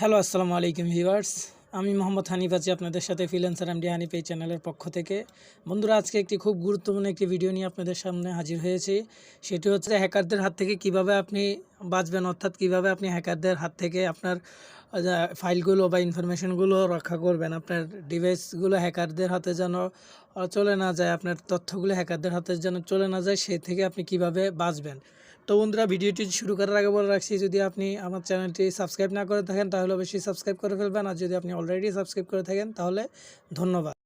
Hello, আসসালামু আলাইকুম viewers. আমি মোহাম্মদ হানিফ আছি আপনাদের সাথে ফ্রিল্যান্সার এমডি হানিফ এই চ্যানেলের পক্ষ থেকে। বন্ধুরা, আজকে একটি খুব গুরুত্বপূর্ণ একটি ভিডিও নিয়ে আপনাদের সামনে হাজির হয়েছি। সেটি হচ্ছে হ্যাকারদের হাত থেকে কীভাবে আপনি বাঁচবেন। অর্থাৎ কীভাবে আপনি হ্যাকারদের হাত থেকে আপনার ফাইলগুলো বা ইনফরমেশনগুলো রক্ষা করবেন। আপনার ডিভাইসগুলো হ্যাকারদের হাতে যেন চলে না যায়, আপনার তথ্যগুলো হ্যাকারদের হাতে যেন চলে না যায় সে থেকে আপনি কীভাবে বাঁচবেন? তো বন্ধুরা, ভিডিওটি শুরু করার আগে বলে রাখছি, যদি আপনি আমার চ্যানেলটি সাবস্ক্রাইব না করে থাকেন, তাহলে অবশ্যই সাবস্ক্রাইব করে ফেলবেন। আর যদি আপনি অলরেডি সাবস্ক্রাইব করে থাকেন, তাহলে ধন্যবাদ।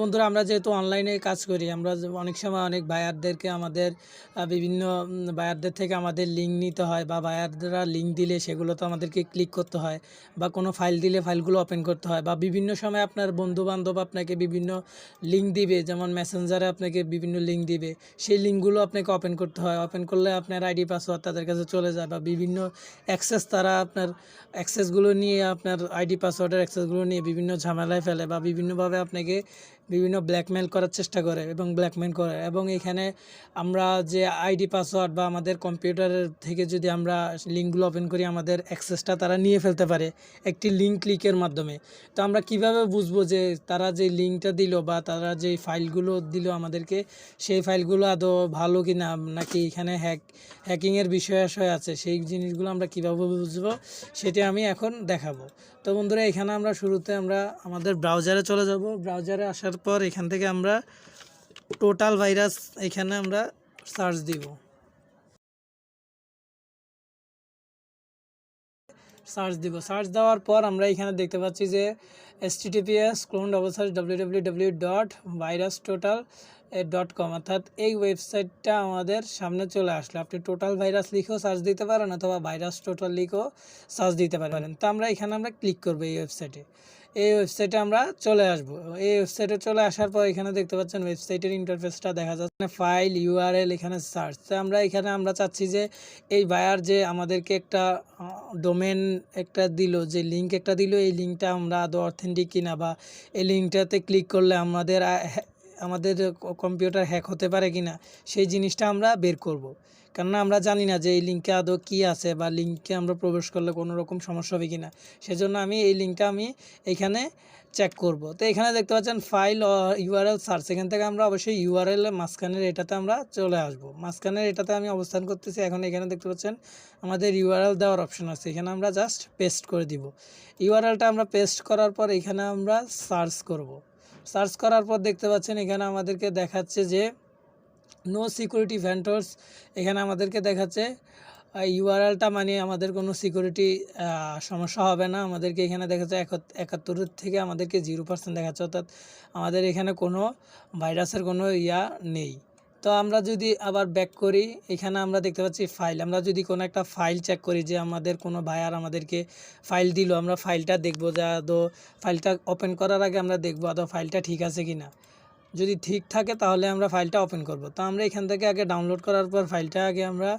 বন্ধুরা, আমরা যেহেতু অনলাইনে কাজ করি, আমরা অনেক সময় অনেক বায়ারদেরকে আমাদের বিভিন্ন বায়ারদের থেকে আমাদের লিঙ্ক নিতে হয় বা বায়াররা লিঙ্ক দিলে সেগুলো তো আমাদেরকে ক্লিক করতে হয় বা কোনো ফাইল দিলে ফাইলগুলো ওপেন করতে হয় বা বিভিন্ন সময় আপনার বন্ধু বান্ধব আপনাকে বিভিন্ন লিঙ্ক দিবে, যেমন মেসেঞ্জারে আপনাকে বিভিন্ন লিঙ্ক দিবে, সেই লিঙ্কগুলো আপনাকে ওপেন করতে হয়। ওপেন করলে আপনার আইডি পাসওয়ার্ড তাদের কাছে চলে যায় বা বিভিন্ন অ্যাক্সেস তারা আপনার অ্যাক্সেসগুলো নিয়ে আপনার আইডি পাসওয়ার্ডের অ্যাক্সেসগুলো নিয়ে বিভিন্ন ঝামেলায় ফেলে বা বিভিন্নভাবে আপনাকে বিভিন্ন ব্ল্যাকমেল করার চেষ্টা করে এবং ব্ল্যাকমেল করে। এবং এখানে আমরা যে আইডি পাসওয়ার্ড বা আমাদের কম্পিউটারের থেকে যদি আমরা লিঙ্কগুলো ওপেন করি, আমাদের অ্যাক্সেসটা তারা নিয়ে ফেলতে পারে একটি লিঙ্ক ক্লিকের মাধ্যমে। তো আমরা কীভাবে বুঝব যে তারা যে লিঙ্কটা দিল বা তারা যে ফাইলগুলো দিল আমাদেরকে, সেই ফাইলগুলো আদৌ ভালো কি না নাকি এখানে হ্যাক হ্যাকিংয়ের বিষয় আশয় আছে, সেই জিনিসগুলো আমরা কীভাবে বুঝব সেটা আমি এখন দেখাবো। তো বন্ধুরা, এখানে আমরা শুরুতে আমরা আমাদের ব্রাউজারে চলে যাব। ব্রাউজারে আসার পর এখান থেকে আমরা টোটাল ভাইরাস এখানে আমরা সার্চ দিব। সার্চ দিব। সার্চ দেওয়ার পর আমরা এখানে দেখতে পাচ্ছি যে S T TPS clone double search W W W dot virus total dot com অর্থাৎ এই ওয়েবসাইটটা আমাদের সামনে চলে আসলো। আপনি টোটাল ভাইরাস লিখেও সার্চ দিতে পারেন অথবা ভাইরাস টোটাল লিখেও সার্চ দিতে পারেন। তো আমরা এখানে আমরা ক্লিক করব এই ওয়েবসাইটে এই ওয়েবসাইটে আমরা চলে আসব। এই ওয়েবসাইটে চলে আসার পর এখানে দেখতে পাচ্ছেন ওয়েবসাইটের ইন্টারফেসটা দেখা যাচ্ছে। ফাইল ইউআরএল এখানে সার্চ তো আমরা এখানে আমরা চাচ্ছি যে এই বায়ার যে আমাদেরকে একটা ডোমেন একটা দিল, যে লিঙ্ক একটা দিল, এই লিঙ্কটা আমরা আদৌ অথেন্টিক কিনা বা এই লিঙ্কটাতে ক্লিক করলে আমাদের আমাদের কম্পিউটার হ্যাক হতে পারে কিনা, সেই জিনিসটা আমরা বের করব। কেননা আমরা জানি না যে এই লিঙ্কে আদৌ কী আছে বা লিঙ্কে আমরা প্রবেশ করলে কোনো রকম সমস্যা হবে কিনা। সেজন্য আমি এই লিঙ্কটা আমি এখানে চেক করব। তো এখানে দেখতে পাচ্ছেন ফাইল ইউআরএল সার্চ এখান থেকে আমরা অবশ্যই ইউআরএল মাঝখানের এটাতে আমরা চলে আসব। মাঝখানের এটাতে আমি অবস্থান করতেছি। এখন এখানে দেখতে পাচ্ছেন আমাদের ইউআরএল দেওয়ার অপশন আছে। এখানে আমরা জাস্ট পেস্ট করে দিব। ইউআরএলটা আমরা পেস্ট করার পর এখানে আমরা সার্চ করব। সার্চ করার পর দেখতে পাচ্ছেন এখানে আমাদেরকে দেখাচ্ছে যে নো সিকিউরিটি ভেন্টরস এখানে আমাদেরকে দেখাচ্ছে ইউআরএলটা মানে আমাদের কোনো সিকিউরিটি সমস্যা হবে না। আমাদেরকে এখানে দেখাচ্ছে একাত- একাত্তরের থেকে আমাদেরকে জিরো পার্সেন্ট দেখাচ্ছে, অর্থাৎ আমাদের এখানে কোনো ভাইরাসের কোনো ইয়া নেই। তো আমরা যদি আবার ব্যাক করি, এখানে আমরা দেখতে পাচ্ছি ফাইল আমরা যদি কোনো একটা ফাইল চেক করি যে আমাদের কোনো ভাইয়ার আমাদেরকে ফাইল দিল, আমরা ফাইলটা দেখব যে আদৌ ফাইলটা ওপেন করার আগে আমরা দেখব আদৌ ফাইলটা ঠিক আছে কি না যদি ঠিক থাকে তাহলে আমরা ফাইলটা ওপেন করব তো আমরা এখান থেকে আগে ডাউনলোড করার পর ফাইলটা আগে আমরা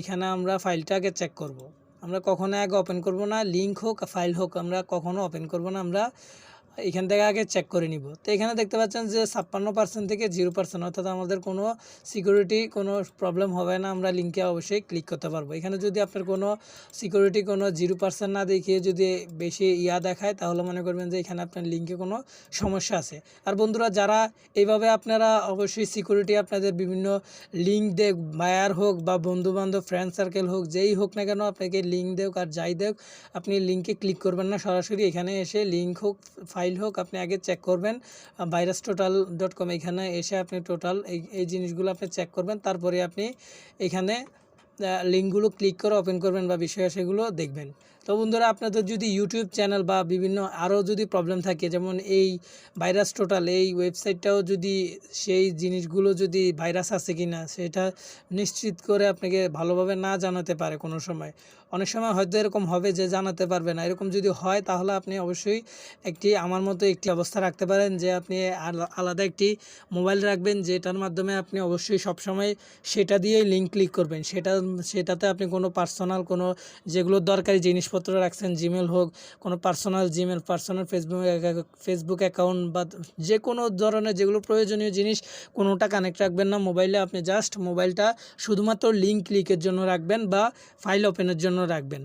এখানে আমরা ফাইলটা আগে চেক করব। আমরা কখনো আগে ওপেন করব না লিঙ্ক হোক ফাইল হোক, আমরা কখনো ওপেন করব না, আমরা এখান থেকে আগে চেক করে নিব। তো এখানে দেখতে পাচ্ছেন যে ছাপ্পান্ন পার্সেন্ট থেকে জিরো পার্সেন্ট অর্থাৎ আমাদের কোনো সিকিউরিটি কোনো প্রবলেম হবে না, আমরা লিঙ্কে অবশ্যই ক্লিক করতে পারব। এখানে যদি আপনার কোনো সিকিউরিটি কোনো জিরো পার্সেন্ট না দেখিয়ে যদি বেশি ইয়া দেখায়, তাহলে মনে করবেন যে এখানে আপনার লিঙ্কে কোনো সমস্যা আছে। আর বন্ধুরা, যারা এইভাবে আপনারা অবশ্যই সিকিউরিটি আপনাদের বিভিন্ন লিঙ্ক দেখ বায়ার হোক বা বন্ধু বান্ধব ফ্রেন্ড সার্কেল হোক, যেই হোক না কেন আপনাকে লিঙ্ক দেখ আর যাই দেখ আপনি লিঙ্কে ক্লিক করবেন না। সরাসরি এখানে এসে লিঙ্ক হোক ফাইল হোক, আপনি আগে চেক করবেন। ভাইরাস টোটাল ডট কম এখানে এসে আপনি টোটাল এই এই জিনিসগুলো আপনি চেক করবেন। তারপরে আপনি এখানে লিঙ্কগুলো ক্লিক করে ওপেন করবেন বা বিষয় সেগুলো দেখবেন। তো বন্ধুরা আপনাদের যদি ইউটিউব চ্যানেল বা বিভিন্ন আরও যদি প্রবলেম থাকে, যেমন এই ভাইরাস টোটাল এই ওয়েবসাইটটাও যদি সেই জিনিসগুলো যদি ভাইরাস আছে কি না সেটা নিশ্চিত করে আপনাকে ভালোভাবে না জানাতে পারে কোনো সময়। অনেক সময় হয়তো এরকম হবে যে জানাতে পারবে না। এরকম যদি হয়, তাহলে আপনি অবশ্যই একটি, আমার মতো একটি অবস্থা রাখতে পারেন যে আপনি আলা- আলাদা একটি মোবাইল রাখবেন, যেটার মাধ্যমে আপনি অবশ্যই সবসময় সেটা দিয়েই লিঙ্ক ক্লিক করবেন। সেটা, সেটাতে আপনি কোনো পার্সোনাল কোনো যেগুলো দরকারি জিনিসপত্র জিনিসপত্র রাখছেন জিমেল হোক, কোনো personal Gmail personal Facebook Facebook account বা যে কোনো ধরনের যেগুলো প্রয়োজনীয় জিনিস, কোনোটা কানেক্ট রাখবেন না। মোবাইলে আপনি জাস্ট মোবাইলটা শুধুমাত্র লিঙ্ক ক্লিকের জন্য রাখবেন বা ফাইল ওপেনের জন্য রাখবেন।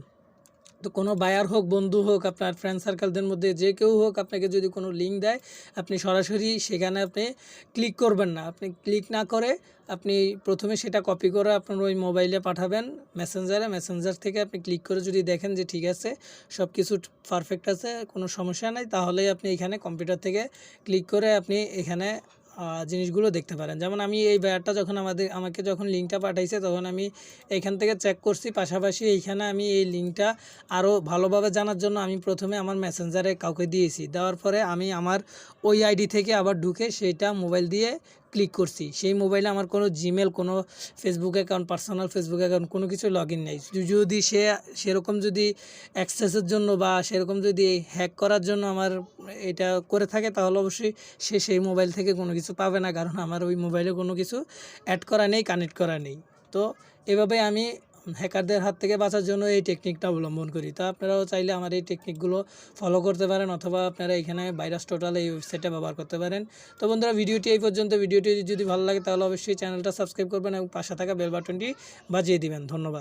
তো কোনো বায়ার হোক, বন্ধু হোক, আপনার ফ্রেন্ড সার্কেলদের মধ্যে যে কেউ হোক আপনাকে যদি কোনো লিঙ্ক দেয়, আপনি সরাসরি সেখানে আপনি ক্লিক করবেন না। আপনি ক্লিক না করে আপনি প্রথমে সেটা কপি করে আপনার ওই মোবাইলে পাঠাবেন মেসেঞ্জারে মেসেঞ্জার থেকে আপনি ক্লিক করে যদি দেখেন যে ঠিক আছে সব কিছু পারফেক্ট আছে, কোনো সমস্যা নাই, তাহলেই আপনি এখানে কম্পিউটার থেকে ক্লিক করে আপনি এখানে জিনিসগুলো দেখতে পারেন। যেমন আমি এই ব্যায়ারটা যখন আমাদের, আমাকে যখন লিঙ্কটা পাঠাইছে, তখন আমি এখান থেকে চেক করছি। পাশাপাশি এইখানে আমি এই লিঙ্কটা আরও ভালোভাবে জানার জন্য আমি প্রথমে আমার মেসেঞ্জারে কাউকে দিয়েছি। দেওয়ার পরে আমি আমার ওই আইডি থেকে আবার ঢুকে সেইটা মোবাইল দিয়ে ক্লিক করছি। সেই মোবাইলে আমার কোনো জিমেল কোনো Facebook account personal Facebook account কোনো কিছু লগ ইন নেই। যদি সে, সেরকম যদি অ্যাক্সেসের জন্য বা সেরকম যদি হ্যাক করার জন্য আমার এটা করে থাকে, তাহলে অবশ্যই সে সেই মোবাইল থেকে কোনো কিছু পাবে না। কারণ আমার ওই মোবাইলে কোনো কিছু অ্যাড করা নেই কানেক্ট করা নেই। তো এভাবে আমি হ্যাকারদের হাত থেকে বাঁচার জন্য এই টেকনিকটা অবলম্বন করি। তা আপনারাও চাইলে আমার এই টেকনিকগুলো ফলো করতে পারেন অথবা আপনারা এখানে ভাইরাস টোটাল এই ওয়েবসাইটটা ব্যবহার করতে পারেন। তো বন্ধুরা, ভিডিওটি এই পর্যন্ত। ভিডিওটি যদি ভালো লাগে তাহলে অবশ্যই চ্যানেলটা সাবস্ক্রাইব করবেন এবং পাশে থাকা বেল বাটনটি বাজিয়ে দিবেন। ধন্যবাদ।